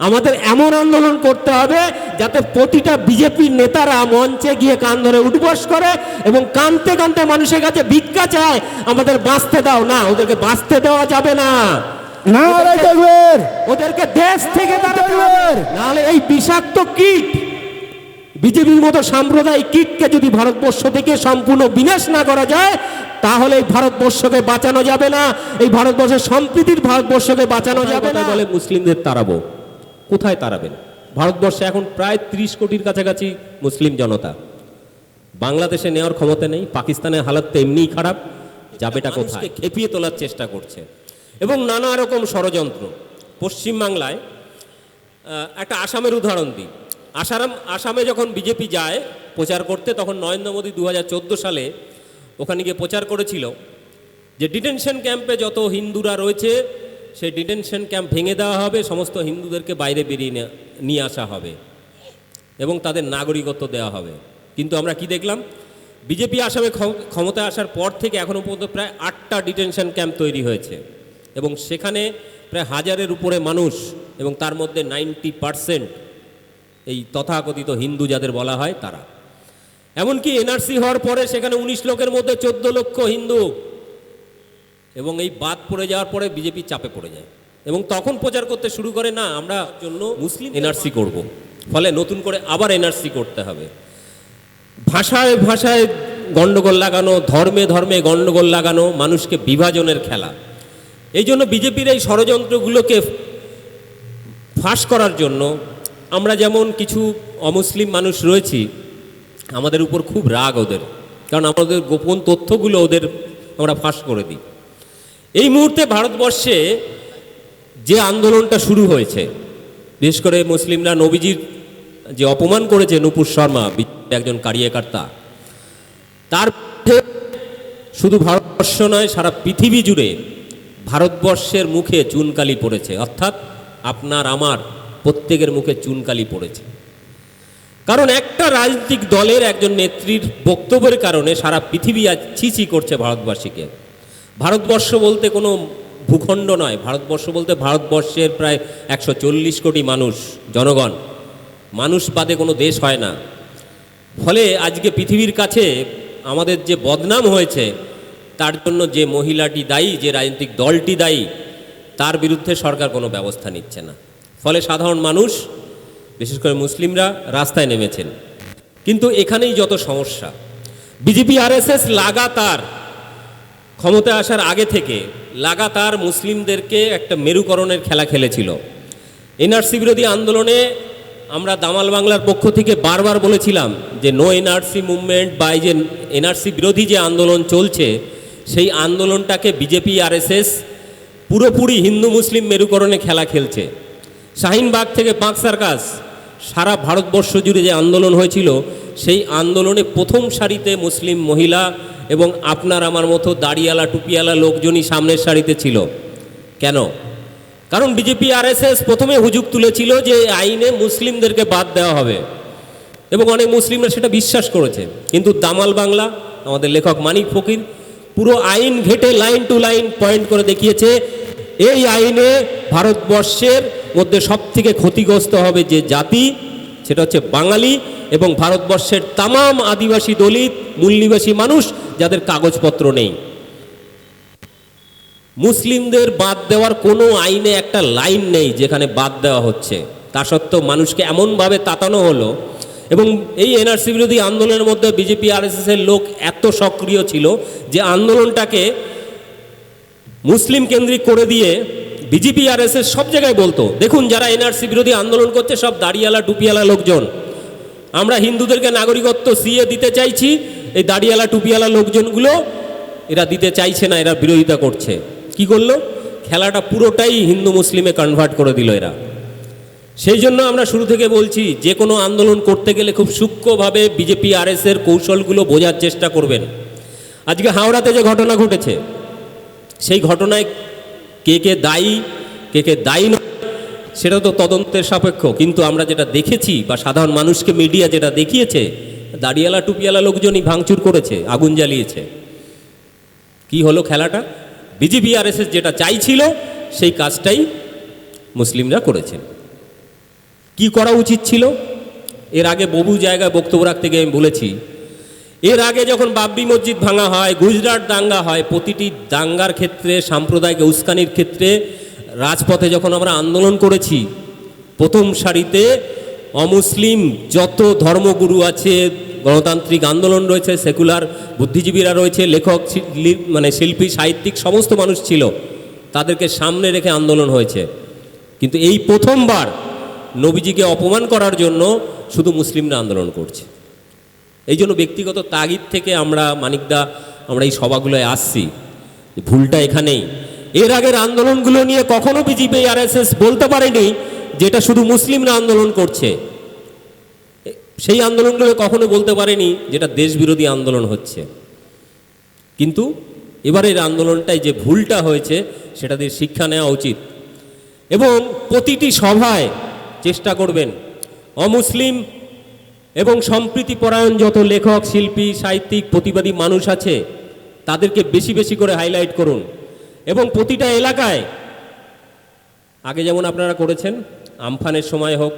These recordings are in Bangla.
আমাদের এমন আন্দোলন করতে হবে যাতে প্রতিটা বিজেপির নেতারা মঞ্চে গিয়ে কান ধরে উঠবস করে এবং কানতে কানতে মানুষের কাছে ভিক্ষা চায় আমাদের বাঁচতে দাও না ওদেরকে বাঁচতে দেওয়া যাবে না। ওদেরকে দেশ থেকে। নাহলে এই বিষাক্ত কীট বিজেপির মতো সাম্প্রদায়িক কীটকে যদি ভারতবর্ষ থেকে সম্পূর্ণ বিনাশ না করা যায় তাহলে এই ভারতবর্ষকে বাঁচানো যাবে না এই ভারতবর্ষের সম্প্রীতির ভারতবর্ষকে বাঁচানো যাবে না। বলে মুসলিমদের তাড়াবো। কোথায় তাড়াবেন ভারতবর্ষে এখন প্রায় ত্রিশ কোটির কাছাকাছি মুসলিম জনতা। বাংলাদেশে নেওয়ার ক্ষমতা নেই পাকিস্তানের হালত তো এমনিই খারাপ। যাবেটা কোথায়? খেপিয়ে তোলার চেষ্টা করছে। এবং নানা রকম ষড়যন্ত্র। পশ্চিমবাংলায় একটা আসামের উদাহরণ দিই। আসারাম আসামে যখন বিজেপি যায় প্রচার করতে তখন নরেন্দ্র মোদী দু হাজার চোদ্দ সালে ওখানে গিয়ে প্রচার করেছিল যে ডিটেনশন ক্যাম্পে যত হিন্দুরা রয়েছে সেই ডিটেনশন ক্যাম্প ভেঙে দেওয়া হবে, সমস্ত হিন্দুদেরকে বাইরে বেরিয়ে নিয়ে আসা হবে এবং তাদের নাগরিকত্ব দেওয়া হবে। কিন্তু আমরা কি দেখলাম? বিজেপি আসামে ক্ষম- ক্ষমতায় আসার পর থেকে এখনও পর্যন্ত প্রায় আটটা ডিটেনশন ক্যাম্প তৈরি হয়েছে এবং সেখানে প্রায় হাজারের উপরে মানুষ এবং তার মধ্যে নাইনটি পারসেন্ট এই তথাকথিত হিন্দু যাদের বলা হয় তারা। এমনকি এনআরসি হওয়ার পরে সেখানে উনিশ লোকের মধ্যে চোদ্দ লক্ষ হিন্দু এবং এই বাদ পড়ে যাওয়ার পরে বিজেপি চাপে পড়ে যায়। এবং তখন প্রচার করতে শুরু করে না আমরা জন্য মুসলিম এনআরসি করব। ফলে নতুন করে আবার এনআরসি করতে হবে। ভাষায় ভাষায় গণ্ডগোল লাগানো ধর্মে ধর্মে গণ্ডগোল লাগানো মানুষকে বিভাজনের খেলা। এই জন্য বিজেপির এই ষড়যন্ত্রগুলোকে ফাঁস করার জন্য আমরা যেমন কিছু অমুসলিম মানুষ রয়েছি আমাদের উপর খুব রাগ ওদের। কারণ আমাদের গোপন তথ্যগুলো ওদের আমরা ফাঁস করে দিই। এই মুহূর্তে ভারতবর্ষে যে আন্দোলনটা শুরু হয়েছে, বিশেষ করে মুসলিমরা নবীজির যে অপমান করেছে নুপুর শর্মা একজন কারিয়াকর্তা, তার শুধু ভারতবর্ষ নয়, সারা পৃথিবী জুড়ে ভারতবর্ষের মুখে চুনকালি পড়েছে। অর্থাৎ আপনার, আমার প্রত্যেকের মুখে চুনকালি পড়েছে। কারণ একটা রাজনৈতিক দলের একজন নেত্রীর বক্তব্যের কারণে সারা পৃথিবী আজ ছিছি করছে ভারতবাসীকে। ভারতবর্ষ বলতে কোনো ভূখণ্ড নয়। ভারতবর্ষ বলতে ভারতবর্ষের প্রায় একশো চল্লিশ কোটি মানুষ, জনগণ। মানুষ বাদে কোনো দেশ হয় না। ফলে আজকে পৃথিবীর কাছে আমাদের যে বদনাম হয়েছে, তার জন্য যে মহিলাটি দায়ী, যে রাজনৈতিক দলটি দায়ী, তার বিরুদ্ধে সরকার কোনো ব্যবস্থা নিচ্ছে না। ফলে সাধারণ মানুষ, বিশেষ করে মুসলিমরা, রাস্তায় নেমেছেন। কিন্তু এখানেই যত সমস্যা। বিজেপি, আরএসএস লাগাতার ক্ষমতায় আসার আগে থেকে লাগাতার মুসলিমদেরকে একটা মেরুকরণের খেলা খেলেছিল। এনআরসি বিরোধী আন্দোলনে আমরা দামাল বাংলার পক্ষ থেকে বারবার বলেছিলাম যে নো এনআরসি মুভমেন্ট বা যে এনআরসি বিরোধী যে আন্দোলন চলছে, সেই আন্দোলনটাকে বিজেপি, আরএসএস পুরোপুরি হিন্দু মুসলিম মেরুকরণে খেলা খেলছে। শাহিনবাগ থেকে পাঁক সার্কাস সারা ভারতবর্ষ জুড়ে যে আন্দোলন হয়েছিল, সেই আন্দোলনে প্রথম সারিতে মুসলিম মহিলা এবং আপনার আমার মতো দাড়িয়ালা, টুপিয়ালা লোকজনই সামনের সারিতে ছিল। কেন? কারণ বিজেপি, আরএসএস প্রথমে হুজুক তুলেছিল যে আইনে মুসলিমদেরকে বাদ দেওয়া হবে। এবং অনেক মুসলিমরা সেটা বিশ্বাস করেছে। কিন্তু দামাল বাংলা, আমাদের লেখক মানিক ফকির, পুরো আইন ঘেটে লাইন টু লাইন পয়েন্ট করে দেখিয়েছে, এই আইনে ভারতবর্ষের মধ্যে সবথেকে ক্ষতিগ্রস্ত হবে যে জাতি সেটা হচ্ছে বাঙালি এবং ভারতবর্ষের তামাম আদিবাসী দলিত, মূলনিবাসী মানুষ যাদের কাগজপত্র নেই। মুসলিমদের বাদ দেওয়ার কোনো আইনে একটা লাইন নেই যেখানে বাদ দেওয়া হচ্ছে। তা সত্ত্বেও মানুষকে এমনভাবে তাতানো হলো এবং এই এনআরসি বিরোধী আন্দোলনের মধ্যে বিজেপি, আরএসএস এর লোক এত সক্রিয় ছিল যে আন্দোলনটাকে মুসলিম কেন্দ্রিক করে দিয়ে বিজেপি, আরএসএস সব জায়গায় বলতো। দেখুন, যারা এনআরসি বিরোধী আন্দোলন করছে, সব দাড়িয়ালা, টুপিয়ালা লোকজন। আমরা হিন্দুদেরকে নাগরিকত্ব সিএ দিতে চাইছি, এই দাড়িয়ালা, টুপিয়ালা লোকজনগুলো এরা দিতে চাইছে না, এরা বিরোধিতা করছে। কি করল? খেলাটা পুরোটাই হিন্দু মুসলিমে কনভার্ট করে দিল এরা। সেই জন্য আমরা শুরু থেকে বলছি, যে কোনো আন্দোলন করতে গেলে খুব সূক্ষ্মভাবে বিজেপি আরএসের কৌশলগুলো বোঝার চেষ্টা করবেন। আজকে হাওড়াতে যে ঘটনা ঘটেছে, সেই ঘটনায় কে কে দায়ী, কে কে দায়ী নয়, সেটা তো তদন্তের সাপেক্ষ। কিন্তু আমরা যেটা দেখেছি বা সাধারণ মানুষকে মিডিয়া যেটা দেখিয়েছে, দাড়িয়ালা টুপিয়ালা লোকজনই ভাঙচুর করেছে, আগুন জ্বালিয়েছে। কি হলো খেলাটা? বিজেপি আরএসএস যেটা চাইছিল, সেই কাজটাই মুসলিমরা করেছেন। কি করা উচিত ছিল? এর আগে বহু জায়গায় বক্তব্য রাখতে গিয়ে আমি বলেছি এর আগে যখন বাবরি মসজিদ ভাঙা হয়, গুজরাট দাঙ্গা হয়, প্রতিটি দাঙ্গার ক্ষেত্রে, সাম্প্রদায়িক উস্কানির ক্ষেত্রে, রাজপথে যখন আমরা আন্দোলন করেছি, প্রথম সারিতে অমুসলিম যত ধর্মগুরু আছে, গণতান্ত্রিক আন্দোলন রয়েছে, সেকুলার বুদ্ধিজীবীরা রয়েছে, লেখক মানে শিল্পী, সাহিত্যিক, সমস্ত মানুষ ছিল, তাদেরকে সামনে রেখে আন্দোলন হয়েছে। কিন্তু এই প্রথমবার নবীজিকে অপমান করার জন্য শুধু মুসলিমরা আন্দোলন করছে। এই জন্য ব্যক্তিগত তাগিদ থেকে আমরা মানিকদা আমরা এই সভাগুলোয় আসছি। ভুলটা এখানেই। এর আগের আন্দোলনগুলো নিয়ে কখনো বিজেপি আর বলতে পারেনি যে এটা শুধু মুসলিমরা আন্দোলন করছে। সেই আন্দোলনগুলো কখনো বলতে পারেনি যেটা দেশবিরোধী আন্দোলন হচ্ছে। কিন্তু এবারের আন্দোলনটায় যে ভুলটা হয়েছে, সেটা দিয়ে শিক্ষা নেওয়া উচিত। এবং প্রতিটি সভায় চেষ্টা করবেন, অমুসলিম এবং সম্প্রীতি পরায়ণ যত লেখক, শিল্পী, সাহিত্যিক, প্রতিবাদী মানুষ আছে, তাদেরকে বেশি বেশি করে হাইলাইট করুন। এবং প্রতিটা এলাকায়, আগে যেমন আপনারা করেছেন, আমফানের সময় হোক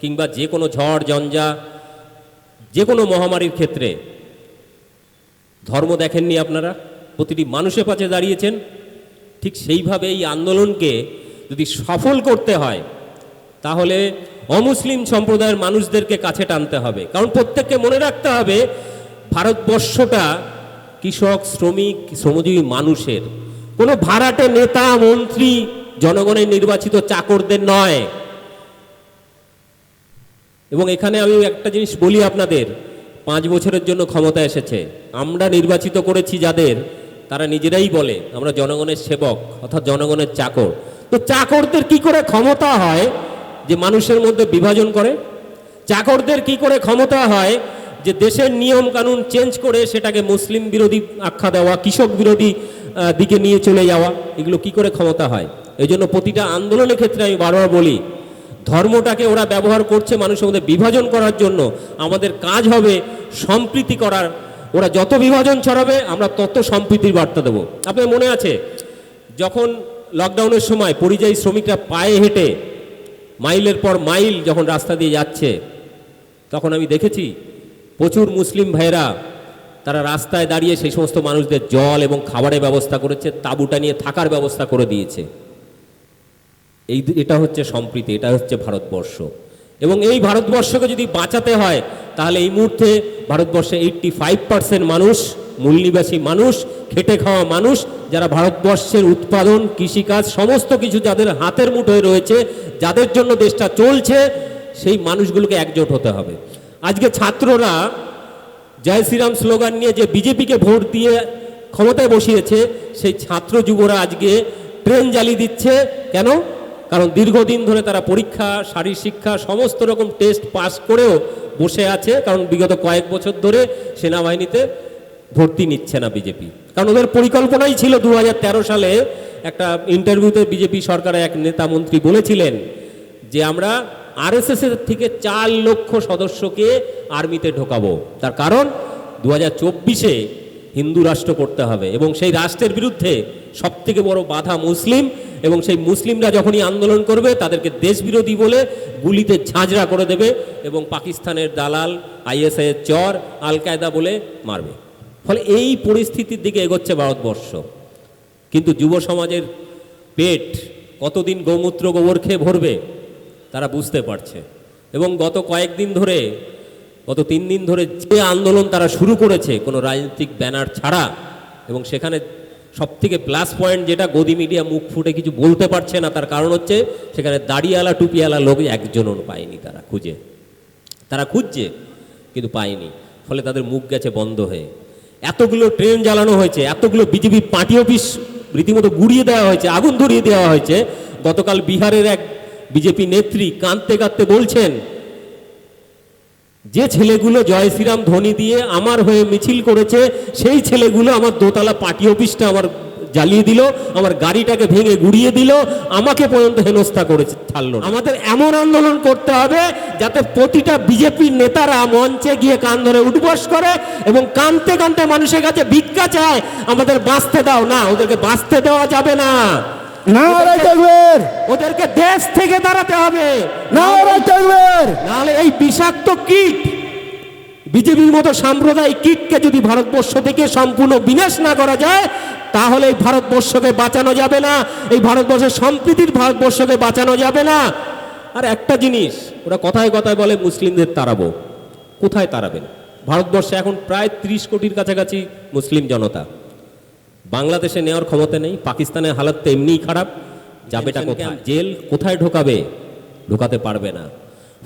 কিংবা যে কোনো ঝড় জঞ্জা যে কোনো মহামারীর ক্ষেত্রে, ধর্ম দেখেননি আপনারা? প্রতিটি মানুষের পাশে দাঁড়িয়েছেন। ঠিক সেইভাবে এই আন্দোলনকে যদি সফল করতে হয়, তাহলে অমুসলিম সম্প্রদায়ের মানুষদেরকে কাছে টানতে হবে। কারণ প্রত্যেককে মনে রাখতে হবে, ভারতবর্ষটা কৃষক, শ্রমিক, শ্রমজীবী মানুষের। কোনো ভাড়াটে নেতা, মন্ত্রী, জনগণের নির্বাচিত চাকরদের নয়। এবং এখানে আমি একটা জিনিস বলি আপনাদের, পাঁচ বছরের জন্য ক্ষমতা এসেছে। আমরা নির্বাচিত করেছি যাদের, তারা নিজেরাই বলে, আমরা জনগণের সেবক অর্থাৎ জনগণের চাকর। তো চাকরদের কি করে ক্ষমতা হয়? যে মানুষের মধ্যে বিভাজন করে, চাকরদের কি করে ক্ষমতা হয়, যে দেশের নিয়ম কানুন চেঞ্জ করে সেটাকে মুসলিম বিরোধী আখ্যা দেওয়া, কৃষক বিরোধী দিকে নিয়ে চলে যাওয়া, এগুলো কি করে ক্ষমতা হয়? এই জন্য প্রতিটা আন্দোলনের ক্ষেত্রে আমি বারবার বলি, ধর্মটাকে ওরা ব্যবহার করছে মানুষের মধ্যে বিভাজন করার জন্য, আমাদের কাজ হবে সম্প্রীতি করার। ওরা যত বিভাজন ছড়াবে, আমরা তত সম্প্রীতির বার্তা দেবো। আপনার মনে আছে, যখন লকডাউনের সময় পরিযায়ী শ্রমিকরা পায়ে হেঁটে মাইলের পর মাইল যখন রাস্তা দিয়ে যাচ্ছে, তখন আমি দেখেছি প্রচুর মুসলিম ভাইরা তারা রাস্তায় দাঁড়িয়ে সেই সমস্ত মানুষদের জল এবং খাবারের ব্যবস্থা করেছে, তাঁবুটা নিয়ে থাকার ব্যবস্থা করে দিয়েছে। এই এটা হচ্ছে সম্প্রীতি, এটা হচ্ছে ভারতবর্ষ। এবং এই ভারতবর্ষকে যদি বাঁচাতে হয়, তাহলে এই মুহূর্তে ভারতবর্ষে এইট্টি ফাইভ পার্সেন্ট মানুষ মূলনিবাসী মানুষ, খেটে খাওয়া মানুষ, যারা ভারতবর্ষের উৎপাদন, কৃষিকাজ, সমস্ত কিছু যাদের হাতের মুঠোয় রয়েছে, যাদের জন্য দেশটা চলছে, সেই মানুষগুলোকে একজোট হতে হবে। আজকে ছাত্ররা জয় শ্রীরাম স্লোগান নিয়ে যে বিজেপিকে ভোট দিয়ে ক্ষমতায় বসিয়েছে, সেই ছাত্র যুবরা আজকে ট্রেন জ্বালিয়ে দিচ্ছে। কেন? কারণ দীর্ঘদিন ধরে তারা পরীক্ষা শারীর শিক্ষা, সমস্ত রকম টেস্ট পাস করেও বসে আছে। কারণ বিগত কয়েক বছর ধরে সেনাবাহিনীতে ভর্তি নিচ্ছে না বিজেপি। কারণ ওদের পরিকল্পনাই ছিল দু হাজার তেরো সালে একটা ইন্টারভিউতে বিজেপি সরকারের এক নেতা মন্ত্রী বলেছিলেন যে, আমরা আরএসএস এর থেকে চার লক্ষ সদস্যকে আর্মিতে ঢোকাবো। তার কারণ দু হাজার চব্বিশে হিন্দু রাষ্ট্র করতে হবে এবং সেই রাষ্ট্রের বিরুদ্ধে সবথেকে বড় বাধা মুসলিম এবং সেই মুসলিমরা যখনই আন্দোলন করবে, তাদেরকে দেশবিরোধী বলে গুলিতে ঝাঁঝরা করে দেবে এবং পাকিস্তানের দালাল আইএসআই এর চর আল কায়দা বলে মারবে। ফলে এই পরিস্থিতির দিকে এগোচ্ছে ভারতবর্ষ। কিন্তু যুব সমাজের পেট কতদিন গৌমূত্র গোবর খেয়ে ভরবে, তারা বুঝতে পারছে। এবং গত কয়েকদিন ধরে, গত তিন দিন ধরে যে আন্দোলন তারা শুরু করেছে, কোনো রাজনৈতিক ব্যানার ছাড়া, এবং সেখানে সব থেকে প্লাস পয়েন্ট যেটা গদি মিডিয়া মুখ ফুটে কিছু বলতে পারছে না, তার কারণ হচ্ছে সেখানে দাড়িওয়ালা টুপিওয়ালা লোক একজনও পায়নি তারা খুঁজে। তারা খুঁজছে, কিন্তু পায়নি। ফলে তাদের মুখ গেছে বন্ধ হয়ে। এতগুলো ট্রেন জ্বালানো হয়েছে, এতগুলো বিজেপি পার্টি অফিস রীতিমতো গুড়িয়ে দেওয়া হয়েছে, আগুন ধরিয়ে দেওয়া হয়েছে। গতকাল বিহারের এক বিজেপি নেত্রী কাঁদতে কাঁদতে বলছেন, যে ছেলেগুলো জয় শ্রীরাম ধ্বনি দিয়ে আমার হয়ে মিছিল করেছে, সেই ছেলেগুলো আমার দোতলা পার্টি অফিসটা আমার জ্বালিয়ে দিল আমার গাড়িটাকে ভেঙে গুড়িয়ে দিল আমাকে পর্যন্ত হেনস্থা করেছে ছাড়লো আমাদের এমন আন্দোলন করতে হবে যাতে প্রতিটা বিজেপির নেতারা মঞ্চে গিয়ে কান ধরে উঠবস করে এবং কানতে কানতে মানুষের কাছে ভিক্ষা চায় আমাদের বাঁচতে দাও। না ওদেরকে বাঁচতে দেওয়া যাবে না। ওদেরকে দেশ থেকে দাঁড়াতে হবে। নাহলে এই বিষাক্ত কীট বিজেপির মতো সাম্প্রদায়িক কীটকে যদি ভারতবর্ষ থেকে সম্পূর্ণ বিনাশ না করা যায় তাহলে এই ভারতবর্ষকে বাঁচানো যাবে না। এই ভারতবর্ষের সম্প্রীতির ভারতবর্ষকে বাঁচানো যাবে না। আর একটা জিনিস ওরা কথায় কথায় বলে মুসলিমদের তাড়াবো। কোথায় তাড়াবেন? ভারতবর্ষে এখন প্রায় ত্রিশ কোটির কাছাকাছি মুসলিম জনতা। বাংলাদেশে নেওয়ার ক্ষমতা নেই পাকিস্তানের হালত তো এমনিই খারাপ। যাবেটা কোথায়? জেল কোথায় ঢোকাবে? ঢোকাতে পারবে না।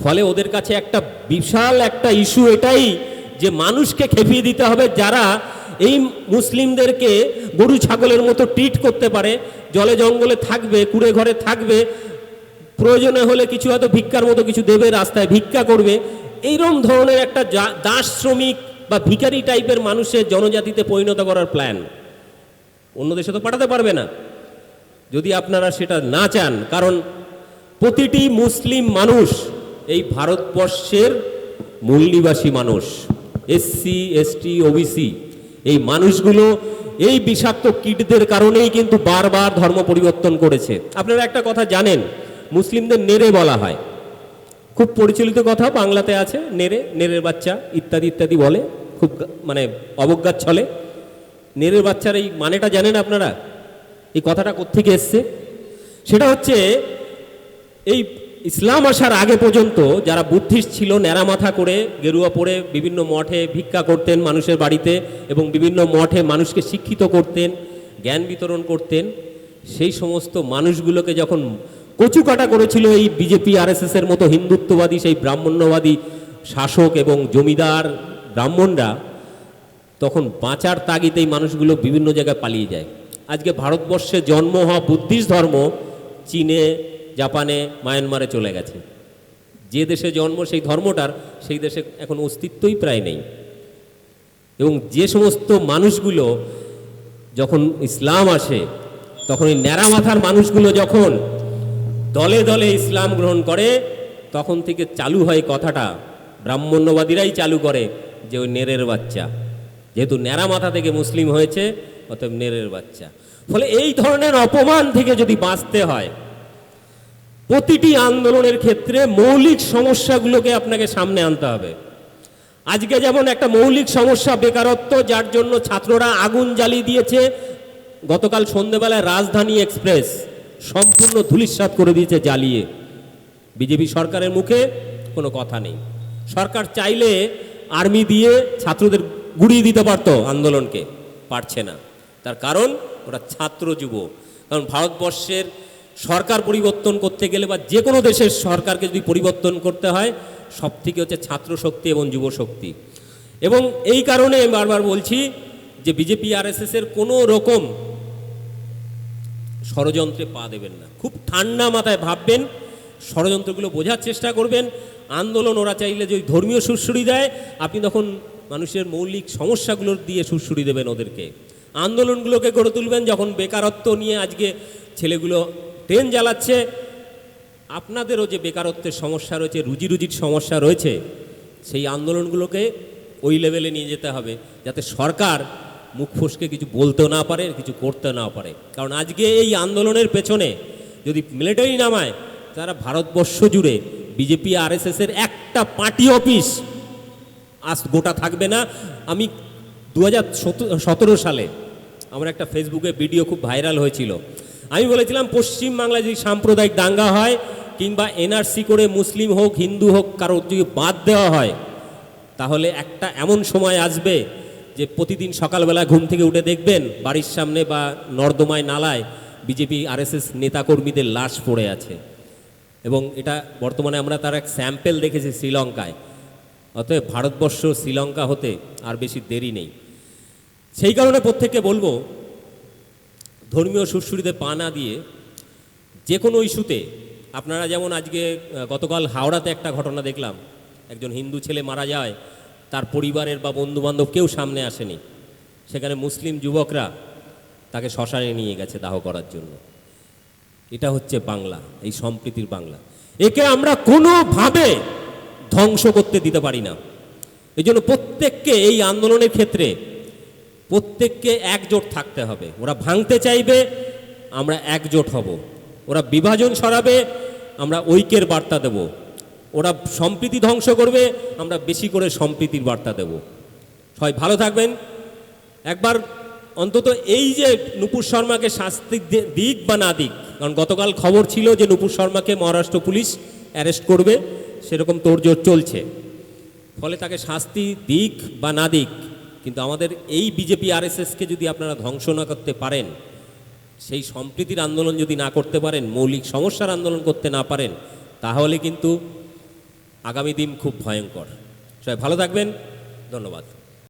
ফলে ওদের কাছে একটা বিশাল একটা ইস্যু এটাই যে মানুষকে খেপিয়ে দিতে হবে যারা এই মুসলিমদেরকে গরু ছাগলের মতো ট্রিট করতে পারে। জলে জঙ্গলে থাকবে, কুড়ে ঘরে থাকবে, প্রয়োজনে হলে কিছু হয়তো ভিক্ষার মতো কিছু দেবে, রাস্তায় ভিক্ষা করবে। এইরকম ধরনের একটা দাস শ্রমিক বা ভিকারি টাইপের মানুষের জনজাতিতে পরিণত করার প্ল্যান অন্য দেশে তো পাঠাতে পারবে না। যদি আপনারা সেটা না চান, কারণ প্রতিটি মুসলিম মানুষ এই ভারতবর্ষের মূল নিবাসী মানুষ এসসি এসটি ওবিসি এই মানুষগুলো এই বিষাক্ত কীটদের কারণেই কিন্তু বারবার ধর্ম পরিবর্তন করেছে। আপনারা একটা কথা জানেন, মুসলিমদের নেড়ে বলা হয়। খুব পরিচালিত কথা বাংলাতে আছে, নেড়ে, নেড়ের বাচ্চা, ইত্যাদি ইত্যাদি বলে, খুব মানে অবজ্ঞার ছলে। নেড়ের বাচ্চার এই মানেটা জানেন আপনারা? এই কথাটা কোত্থেকে এসছে? সেটা হচ্ছে, এই ইসলাম আসার আগে পর্যন্ত যারা বুদ্ধিস্ট ছিল, ন্যাড়া মাথা করে গেরুয়া পরে বিভিন্ন মঠে ভিক্ষা করতেন মানুষের বাড়িতে এবং বিভিন্ন মঠে মানুষকে শিক্ষিত করতেন, জ্ঞান বিতরণ করতেন, সেই সমস্ত মানুষগুলোকে যখন কচুকাটা করেছিল এই বিজেপি, আরএসএস এর মতো হিন্দুত্ববাদী, সেই ব্রাহ্মণ্যবাদী শাসক এবং জমিদার ব্রাহ্মণরা তখন বাঁচার তাগিদ এই মানুষগুলো বিভিন্ন জায়গায় পালিয়ে যায়। আজকে ভারতবর্ষে জন্ম হওয়া বুদ্ধিস্ট ধর্ম, চীনে জাপানে, মায়ানমারে চলে গেছে। যে দেশে জন্ম, সেই ধর্মটার, সেই দেশে এখন অস্তিত্বই প্রায় নেই। এবং যে সমস্ত মানুষগুলো যখন ইসলাম আসে, তখন এই ন্যাড়া মাথার মানুষগুলো যখন দলে দলে ইসলাম গ্রহণ করে, তখন থেকে চালু হয় কথাটা, ব্রাহ্মণ্যবাদীরাই চালু করে যে ওই নেরের বাচ্চা। যেহেতু ন্যাড়া মাথা থেকে মুসলিম হয়েছে, অতএব নেরের বাচ্চা। ফলে এই ধরনের অপমান থেকে যদি বাঁচতে হয় প্রতিটি আন্দোলনের ক্ষেত্রে মৌলিক সমস্যাগুলোকে আপনাকে সামনে আনতে হবে। আজকে যেমন একটা মৌলিক সমস্যা বেকারত্ব, যার জন্য ছাত্ররা আগুন জ্বালিয়ে দিয়েছে, গতকাল সন্ধেবেলায় রাজধানী এক্সপ্রেস সম্পূর্ণ ধুলিস্বাত করে দিয়েছে জ্বালিয়ে। বিজেপি সরকারের মুখে কোনো কথা নেই। সরকার চাইলে আর্মি দিয়ে ছাত্রদের গুড়িয়ে দিতে পারতো আন্দোলনকে, পারছে না। তার কারণ ওরা ছাত্র যুব। কারণ ভারতবর্ষের সরকার পরিবর্তন করতে গেলে বা যে কোনো দেশের সরকারকে যদি পরিবর্তন করতে হয় সব থেকে হচ্ছে ছাত্র শক্তি এবং যুব শক্তি। এবং এই কারণে বারবার বলছি যে বিজেপি এর কোনো রকম ষড়যন্ত্রে পা দেবেন না। খুব ঠান্ডা মাথায় ভাববেন, ষড়যন্ত্রগুলো বোঝার চেষ্টা করবেন। আন্দোলন ওরা চাইলে যদি ধর্মীয় সুরসুরি দেয়, আপনি তখন মানুষের মৌলিক সমস্যাগুলোর দিয়ে সুরসুরি দেবেন ওদেরকে। আন্দোলনগুলোকে গড়ে তুলবেন, যখন বেকারত্ব নিয়ে আজকে ছেলেগুলো ট্রেন জ্বালাচ্ছে, আপনাদেরও যে বেকারত্বের সমস্যা রয়েছে, রুজি রুজির সমস্যা রয়েছে, সেই আন্দোলনগুলোকে ওই লেভেলে নিয়ে যেতে হবে, যাতে সরকার মুখ ফসকে কিছু বলতেও না পারে, কিছু করতে না পারে। কারণ আজকে এই আন্দোলনের পেছনে যদি মিলিটারি নামায়, তারা ভারতবর্ষ জুড়ে বিজেপি আরএসএসের একটা পার্টি অফিস আজ গোটা থাকবে না। আমি দু হাজার সতেরো সালে আমার একটা ফেসবুকে ভিডিও খুব ভাইরাল হয়েছিল। আমি বলেছিলাম পশ্চিমবাংলায় যদি সাম্প্রদায়িক দাঙ্গা হয় কিংবা এনআরসি করে মুসলিম হোক, হিন্দু হোক কারও যদি বাদ দেওয়া হয়, তাহলে একটা এমন সময় আসবে যে প্রতিদিন সকালবেলা ঘুম থেকে উঠে দেখবেন বাড়ির সামনে বা নর্দমায় নালায় বিজেপি, আরএসএস নেতাকর্মীদের লাশ পড়ে আছে। এবং এটা বর্তমানে আমরা তার এক স্যাম্পেল দেখেছি শ্রীলঙ্কায়। অতএব ভারতবর্ষ শ্রীলঙ্কা হতে আর বেশি দেরি নেই। সেই কারণে প্রত্যেককে বলব ধর্মীয় সুরসুরিতে পা না দিয়ে যে কোনো ইস্যুতে, আপনারা যেমন আজকে গতকাল হাওড়াতে একটা ঘটনা দেখলাম। একজন হিন্দু ছেলে মারা যায়, তার পরিবারের বা বন্ধুবান্ধব কেউ সামনে আসেনি। সেখানে মুসলিম যুবকরা তাকে শ্মশানে নিয়ে গেছে দাহ করার জন্য। এটা হচ্ছে বাংলা, এই সম্প্রীতির বাংলা। একে আমরা কোনোভাবে ধ্বংস করতে দিতে পারি না। এই জন্য প্রত্যেককে এই আন্দোলনের ক্ষেত্রে প্রত্যেককে একজোট থাকতে হবে। ওরা ভাঙতে চাইবে, আমরা একজোট হব। ওরা বিভাজন সরাবে, আমরা ঐক্যের বার্তা দেব। ওরা সম্প্রীতি ধ্বংস করবে, আমরা বেশি করে সম্প্রীতির বার্তা দেব। সবাই ভালো থাকবেন। একবার অন্তত এই যে নুপুর শর্মাকে শাস্তি দিক বা না দিক, কারণ গতকাল খবর ছিল যে নুপুর শর্মাকে মহারাষ্ট্র পুলিশ অ্যারেস্ট করবে, সেরকম তোড়জোড় চলছে। ফলে তাকে শাস্তি দিক বা না দিক কিন্তু আমাদের এই বিজেপি আরএসএসকে যদি আপনারা ধ্বংস না করতে পারেন, সেই সম্প্রীতির আন্দোলন যদি না করতে পারেন, মৌলিক সমস্যার আন্দোলন করতে না পারেন, তাহলে কিন্তু আগামী দিন খুব ভয়ঙ্কর। সবাই ভালো থাকবেন। ধন্যবাদ।